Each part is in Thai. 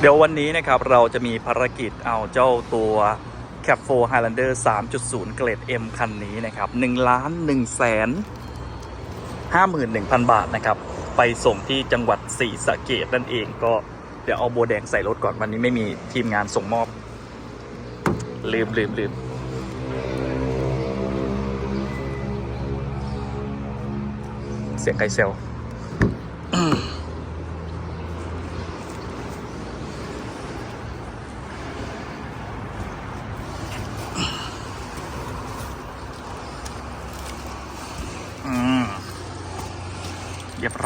เดี๋ยววันนี้นะครับเราจะมีภารกิจเอาเจ้าตัว Cap 4 Highlander 3.0 เกรด M คันนี้นะครับ1ล้าน1แสน51,000 บาทนะครับ ไปส่งที่จังหวัดศรีสะเกดนั่นเองก็เดี๋ยวเอาโบแดงใส่รถก่อนวันนี้ไม่มีทีมงานส่งมอบ ลืมลืมลืมเสียงไกเซล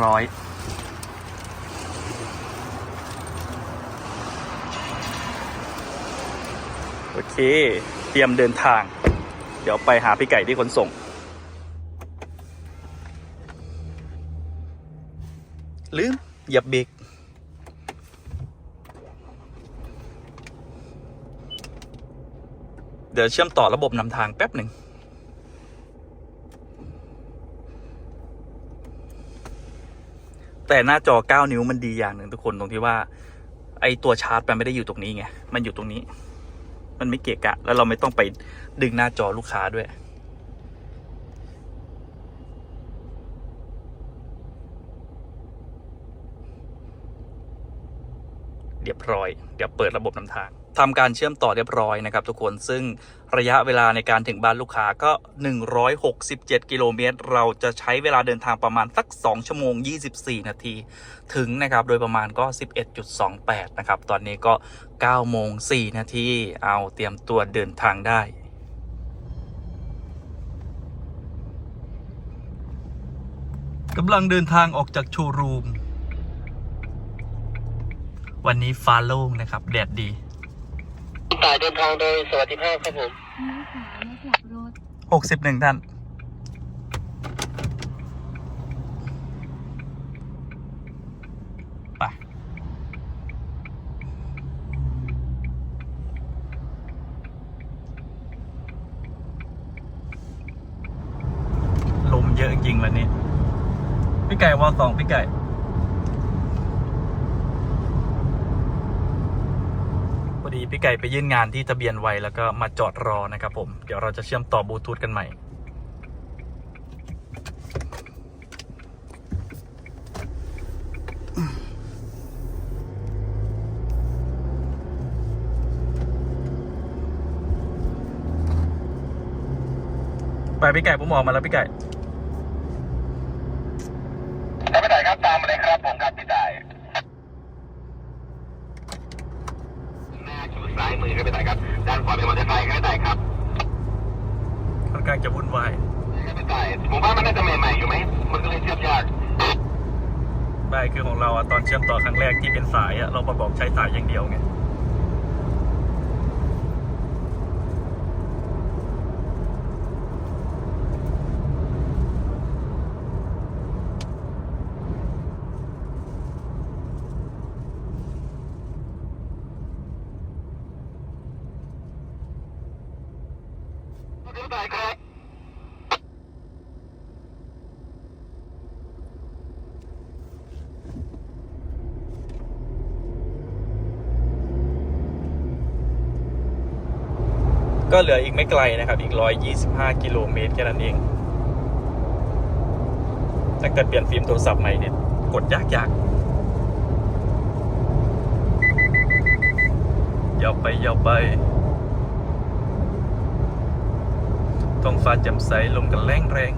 ร้อยโอเค เตรียมเดินทาง เดี๋ยวไปหาพี่ไก่ที่ขนส่ง ลืมเหยียบเบรกเดี๋ยวเชื่อมต่อระบบนำทางแป๊บหนึ่ง แต่หน้าจอ 9 นิ้วมันดีอย่างหนึ่งทุกคนตรงที่ว่า ไอตัวชาร์จมันไม่ได้อยู่ตรงนี้ไง มันอยู่ตรงนี้ มันไม่เกะกะ แล้วเราไม่ต้องไปดึงหน้าจอลูกค้าด้วย เรียบร้อย เดี๋ยวเปิดระบบนำทาง ทำการเชื่อมต่อเรียบร้อยนะครับทุกคนซึ่งระยะเวลาในการถึงบ้านลูกค้าก็ 167 กิโลเมตร เราจะใช้เวลาเดินทางประมาณสัก 2 ชั่วโมง 24 นาที ถึงนะครับ โดยประมาณก็ 11.28 นะครับ ตอนนี้ก็ 9 โมง 4 นาที เอาเตรียมตัวเดินทางได้กำลังเดินทางออกจากโชว์รูม วันนี้ฟ้าโล่งนะครับ แดดดี สายเดินทางโดยสวัสดิภาพครับผมเลี้ยวขวาและกลับรถหกสิบหนึ่งท่าน ไป ลมเยอะจริงวันนี้ พี่ไก่วอลสองพี่ไก่ พี่ไก่ไปยื่นงานที่ทะเบียนไว้แล้วก็มาจอดรอนะครับผม เดี๋ยวเราจะเชื่อมต่อบลูทูธกันใหม่ไปพี่ไก่ผมออกมาแล้วพี่ไก่ ถ้าไม่ได้ครับตามมาเลยครับผมครับพี่ต่ายหน้าอยู่ซ้ายมือครับพี่ต่ายครับ ด้านขวาเป็นมอเตอร์ไซค์ครับพี่ต่ายครับ ค่อนข้างจะวุ่นวาย ครับพี่ต่ายผมว่ามันน่าจะใหม่ๆอยู่ไหม มันก็เลยเทียบยาก ได้ คือของเราอะตอนเชื่อมต่อครั้งแรกที่เป็นสายอะเราประกอบใช้สายอย่างเดียวไงพี่ต่ายครับ ก็เหลืออีกไม่ไกลนะครับ อีก 125 กิโลเมตรแค่นั้นเอง ถ้าเกิดเปลี่ยนฟิล์มโทรศัพท์ใหม่เนี่ยกดยากยากยาวไปยาวไปท้องฟ้าแจ่มใสลมกันแรงแรง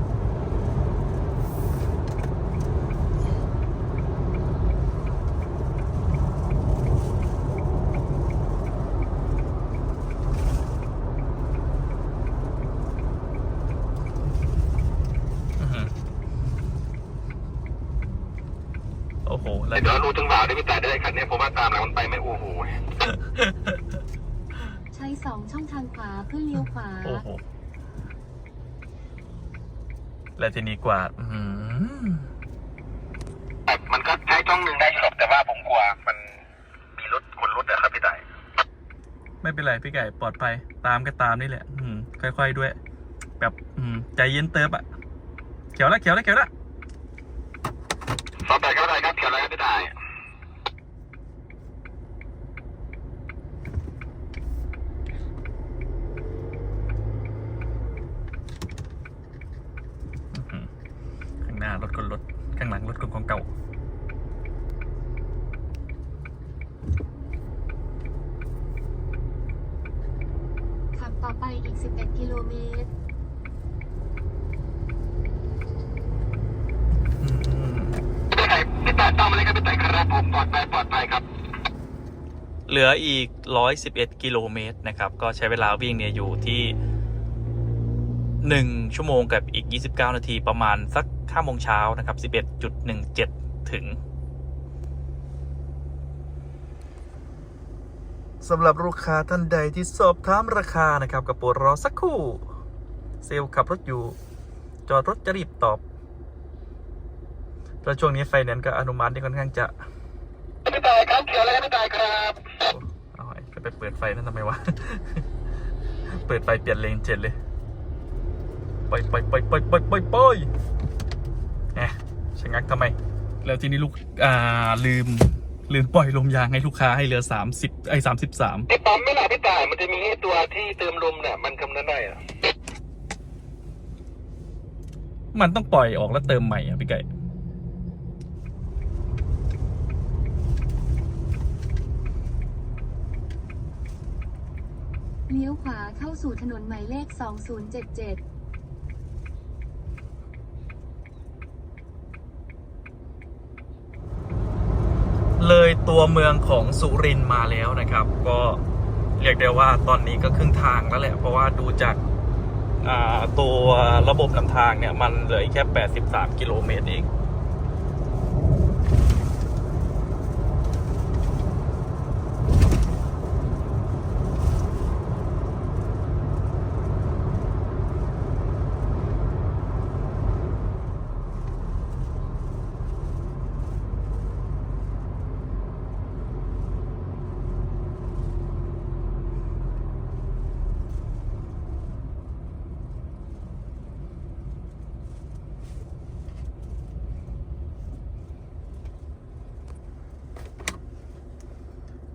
อื้อหือโอ้โห แล้วเดี๋ยวรู้จังหวะได้พี่ต่ายได้คันนี้ผมว่าตามหลังมันไปไม่โอ้โหใช้สองช่องทางขวาเพื่อเลี้ยวขวา โอ้โหและทีนี้กว่าดอื้อหือมันก็ใช้ช่องหนึ่งได้อยู่หรอกแต่ว่าผมกลัวมันมีรถขนรถอะครับพี่ต่ายไม่เป็นไรพี่ไก่ปลอดภัยตามก็ตามนี่แหละ อืม ค่อยๆด้วย แบบ อืม ใจเย็นเติบอะเขียวแล้วเขียวแล้วเขียวแล้วสอบไปครับ ไรไม่ได้ข้างหน้ารถก็รถ ข้างหลังรถก็ของเก่าขับต่อไปอีก 11 กิโลเมตร ต่ายพี่ต่ายต้องมาเลยครับพี่ต่ายครับผมปลอดภัยปลอดภัยครับ เหลืออีก 111 กิโลเมตรนะครับ ก็ใช้เวลาวิ่งเนี่ยอยู่ที่ 1 ชั่วโมงกับอีก 29 นาทีประมาณสัก5โมงเช้านะครับ 11.17 ถึงสำหรับลูกค้าท่านใดที่สอบถามราคานะครับกับโปรดรอสักครู่ เซลล์ขับรถอยู่ จอดรถจะรีบตอบ แล้วช่วงนี้ไฟแนนซ์กับอนุมัตินี่ค่อนข้างจะพี่ต่ายครับเขียวอะไรครับพี่ต่ายครับเอาไอ้จะไปเปิดไฟนั่นทำไมวะ เปิดไฟเปลี่ยนเลนเจ็ดเลยไปไปไปไปไปไปไปแหมชะงักทำไม แล้วทีนี้ลูก อ่า ลืม ลืมปล่อยลมยางให้ลูกค้าให้เหลือสามสิบไอ้สามสิบสามไอ้ปั๊มไม่หล่ะพี่ต่ายมันจะมีไอ้ตัวที่เติมลมเนี่ยมันกำนั้นได้อะมันต้องปล่อยออกแล้วเติมใหม่อะพี่ไก่ เลี้ยวขวาเข้าสู่ถนนหมายเลข 2077เลยตัวเมืองของสุรินมาแล้วนะครับ ก็เรียกได้ว่าตอนนี้ก็ครึ่งทางแล้วแหละ เพราะว่าดูจากาตัวระบบนำทางเนี่ย มันเหลืออีกแค่ 83 กิโลเมตรเอง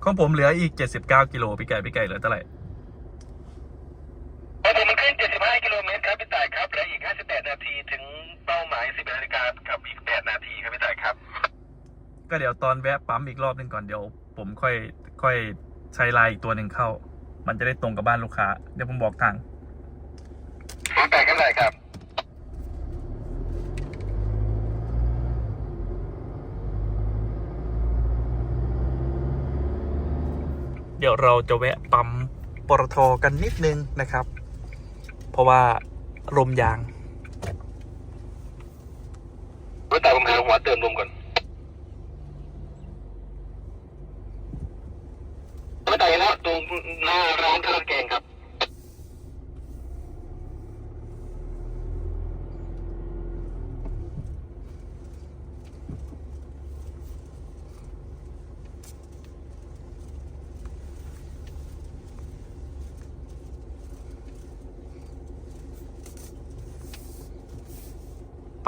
ของผมเหลืออีก 79 กิโลพี่ไก่พี่ไก่เหลือเท่าไหร่พอผมมันขึ้น 75 กิโลเมตรครับพี่ต่ายครับเหลืออีก 58 นาทีถึงเป้าหมาย11นาฬิกากับอีก 8 นาทีครับพี่ต่ายครับ ก็เดี๋ยวตอนแวะปั๊มอีกรอบหนึ่งก่อนเดี๋ยว ผมค่อยค่อยใช้ไลน์อีกตัวหนึ่งเข้า มันจะได้ตรงกับบ้านลูกค้า เดี๋ยวผมบอกทาง พี่ต่ายกันเลยครับ เดี๋ยวเราจะแวะปั๊มปตทกันนิดนึงนะครับ เพราะว่าลมยางพี่ต่ผมหาหัวเติมลมก่อนพี่ต่ายแล้วตรงหน้าร้านข้าราดแกงครับ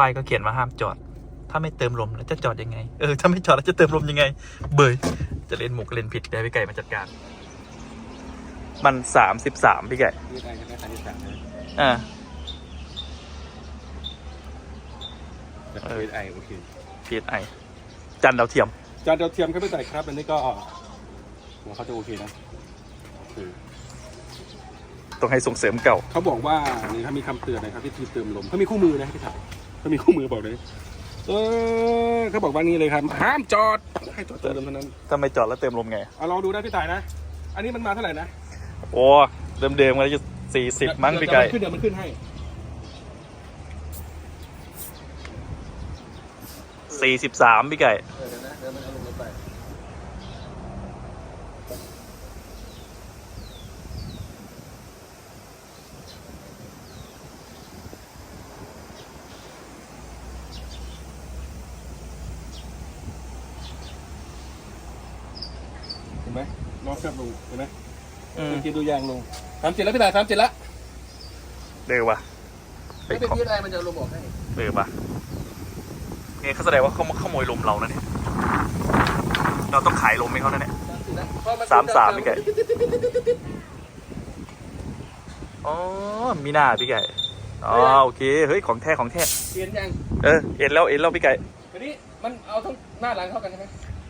ป้ายก็เขียนว่าห้ามจอด ถ้าไม่เติมลมแล้วจะจอดยังไง เออ ถ้าไม่จอดแล้วจะเติมลมยังไง เบยจะเล่นหมุกเล่นผิดเดี๋ยวพี่ไก่มาจัดการ มันสามสิบสามพี่ไก่พี่ต่ายจะได้คันที่สามนะอ่าแบบเออไอโอเคพีไอจันดาวเทียม จานดาวเทียมครับพี่ต่ายครับ อันนี้ก็หัวเขาจะโอเคนะโอเคต้องให้ส่งเสริมเก่า เขาบอกว่านี่ถ้ามีคำเตือนนะครับวิธีเติมลมเขามีคู่มือนะพี่ถักเขามีคู่มือบอกเลยเออเขาบอกว่านี่เลยครับ ห้ามจอดให้จอดเติมลมเท่านั้นถ้าไม่จอดแล้วเติมลมไง เอาลองดูนะพี่ต่ายนะ อันนี้มันมาเท่าไหร่นะโอ้เดิมๆมันจะสี่สิบมั้งพี่ไก่เดี๋ยวมันขึ้นเดี๋ยวมันขึ้นให้สี่สิบสามพี่ไก่ เออเดี๋ยวนะเดี๋ยวมันเอาลงไปเห็นไหมน้อง ครับลงเห็นไหมอืมเป็นเกียร์ดูยางลงสามเจ็ดแล้วพี่ต่ายสามเจ็ดแล้วเดือวะไม่เป็นที่ใดมันจะลงบอกให้เดือวะเนี่ยเขาแสดงว่าเขามาขโมยลมเรานะเนี่ยเราต้องขายลมให้เขานะเนี่ยสามสามพี่ไก่อ๋อมีหน้าพี่ไก่อ๋อโอเคเฮ้ยของแท้ของแท้เปลี่ยนยังเออเอ็นแล้วเอ็นแล้วพี่ไก่ทีนี้มันเอาทั้งหน้าหลังเท่ากันใช่ไหม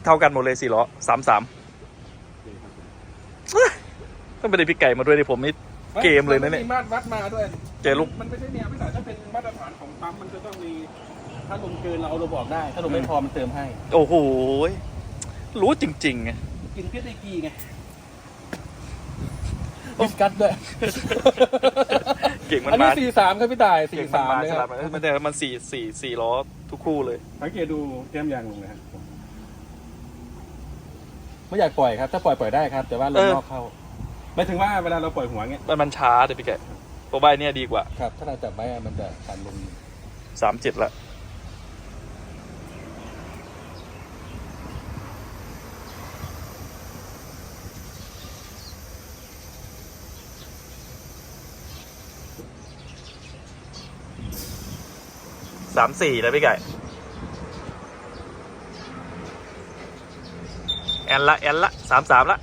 เท่ากันหมดเลยสี่ล้อสามสาม ต้องไปได้พี่ไก่มาด้วยดิผมนี่เกมเลยนะเนี่ยมัมีมาตรวัดมาด้วยเจอลูก มันไม่ใช่เนี่ยพี่สายถ้าเป็นมาตรฐานของปั๊มมันจะต้องมี ถ้าลมเกินเราเอาเราบอกได้ ถ้าลมไม่พอมันเติมให้ โอ้โหรู้จริงๆไง กินเพี้ยได้กีไงดิสกัดด้วยเก่งมันอันนี้มาสี่สามครับพี่ต่ายเก่สี่งมันสามมานะฉคลารัดบมันมันแต่มันสี่สี่สี่ล้อทุกคู่เลย สังเกตดูแก้มยางลงนะครับไม่อยากปล่อยครับ ถ้าปล่อยปล่อยได้ครับ แต่ว่าลเอมอนอกเข้า หมายถึงว่าเวลาเราปล่อยหัวเงี้ยมันมันช้าแต่พี่แกตัวใบเนี่ยดีกว่าครับ ถ้าเราจับไว้อะมันจะตันลมสามเจ็ดละ สามสี่แล้วพี่ไก่ แอนละ แอนละสามสามละ